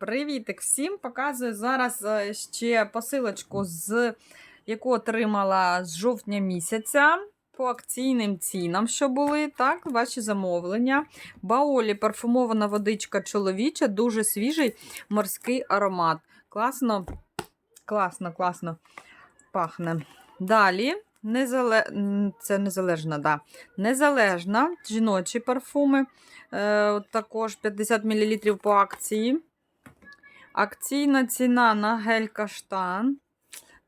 Привітик всім! Показую зараз е, ще посилочку, з яку отримала з жовтня місяця по акційним цінам, що були. Так, ваші замовлення. Баолі парфумована водичка чоловіча, дуже свіжий морський аромат. Класно, класно, класно пахне. Далі. Незале... Це незалежна, да. Незалежна жіночі парфуми. Е, також 50 мл по акції. Акційна ціна на гель каштан.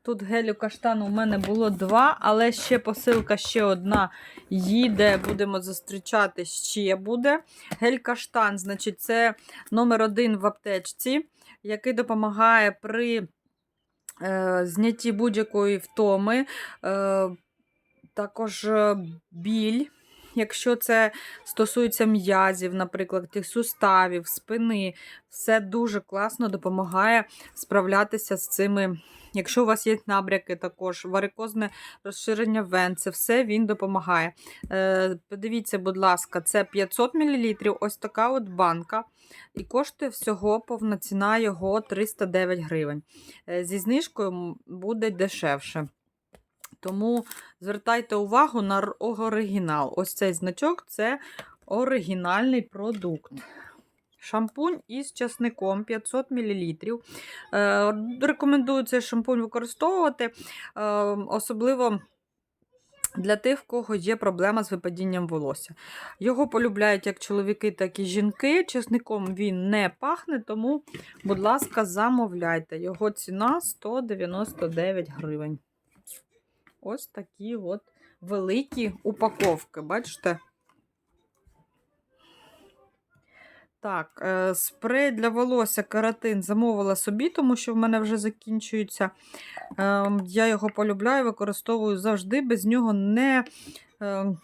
Тут гелю каштану у мене було два, але ще посилка ще одна їде. Будемо зустрічати, ще буде. Гель каштан, значить, це номер один в аптечці, який допомагає при е, знятті будь-якої втоми. Е, також е, біль. Якщо це стосується м'язів, наприклад, тих суставів, спини, все дуже класно допомагає справлятися з цими. Якщо у вас є набряки, також варикозне розширення вен, це все він допомагає. Е, Подивіться, будь ласка, це 500 мл, ось така от банка. І коштує всього повна ціна його 309 гривень. Е, Зі знижкою буде дешевше. Тому звертайте увагу на оригінал. Ось цей значок це оригінальний продукт. Шампунь із часником 500 мл. Е, рекомендую цей шампунь використовувати, е, особливо для тих, в кого є проблема з випадінням волосся. Його полюбляють як чоловіки, так і жінки. Часником він не пахне, тому, будь ласка, замовляйте. Його ціна 199 гривень. Ось такі от великі упаковки, бачите? Так, е, спрей для волосся каратин замовила собі, тому що в мене вже закінчується. Е, Я його полюбляю, використовую завжди, без нього не. е,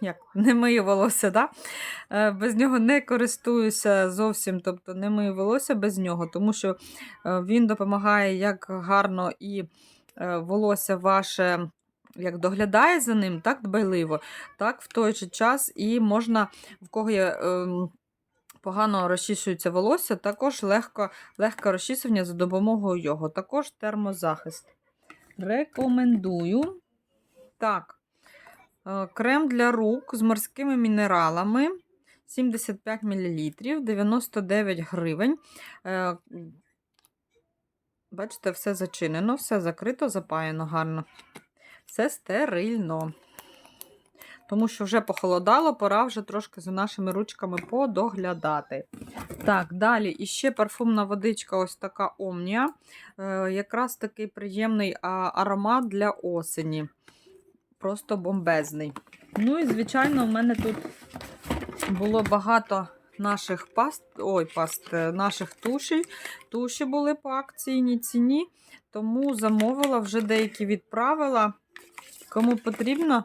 Як, не мию волосся, да? Е, без нього не користуюся зовсім, тобто не мию волосся без нього, тому що е, він допомагає як гарно і волосся ваше як доглядає за ним, так дбайливо, так в той же час і можна, в кого є. ем, Погано розчісується волосся, також легко, легке розчісування за допомогою його. Також термозахист. Рекомендую. Так, е, крем для рук з морськими мінералами 75 мл, 99 гривень. Е, Бачите, все зачинено, все закрито, запаяно гарно. Все стерильно. Тому що вже похолодало, пора вже трошки за нашими ручками подоглядати. Так, далі іще парфумна водичка, ось така Омнія. Е, якраз такий приємний аромат для осені. Просто бомбезний. Ну і, звичайно, в мене тут було багато наших паст, ой, паст, е, наших тушей. Туші були по акційній ціні, тому замовила, вже деякі відправила. Кому потрібно,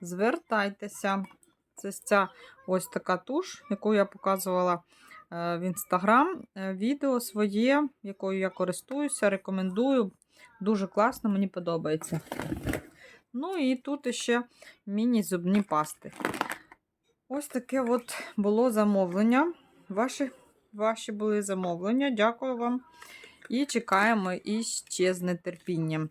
звертайтеся. Це ця ось така туш, яку я показувала е, в інстаграм. Е, Відео своє, якою я користуюся, рекомендую. Дуже класно, мені подобається. Ну і тут ще міні-зубні пасти. Ось таке от було замовлення. Ваші, ваші були замовлення. Дякую вам. І чекаємо іще з нетерпінням.